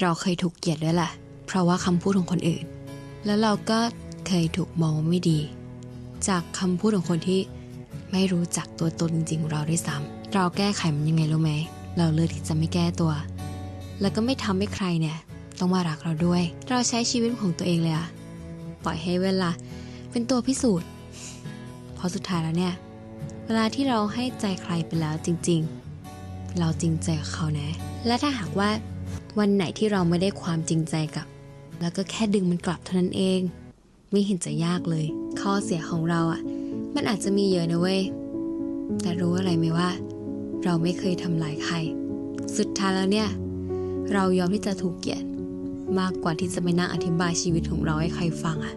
เราเคยถูกเกลียดด้วยแหละ เพราะว่าคำพูดของคนอื่น แล้วเราก็เคยถูกมองไม่ดี จากคำพูดของคนที่ไม่รู้จักตัวตนจริงๆของเราด้วยซ้ำเราแก้ไขมันยังไงรู้ไหม เราเลือกที่จะไม่แก้ตัว แล้วก็ไม่ทำให้ใครเนี่ย ต้องมารักเราด้วย เราใช้ชีวิตของตัวเองเลยอะปล่อยให้เวลาเป็นตัวพิสูจน์เพราะสุดท้ายแล้วเนี่ย เวลาที่เราให้ใจใครไปแล้วจริง ๆ เราจริงใจกับเขานะ และถ้าหากว่า วันไหนที่เราไม่ได้ความจริงใจกับ แล้วก็แค่ดึงมันกลับเท่านั้นเอง ไม่เห็นจะยากเลย ข้อเสียของเราอะ มันอาจจะมีเยอะนะเว้ย แต่รู้อะไรไหมว่า เราไม่เคยทำลายใคร สุดท้ายแล้วเนี่ย เรายอมที่จะถูกเกลียด มากกว่าที่จะไปนั่งอธิบายชีวิตของเราให้ใครฟังอะ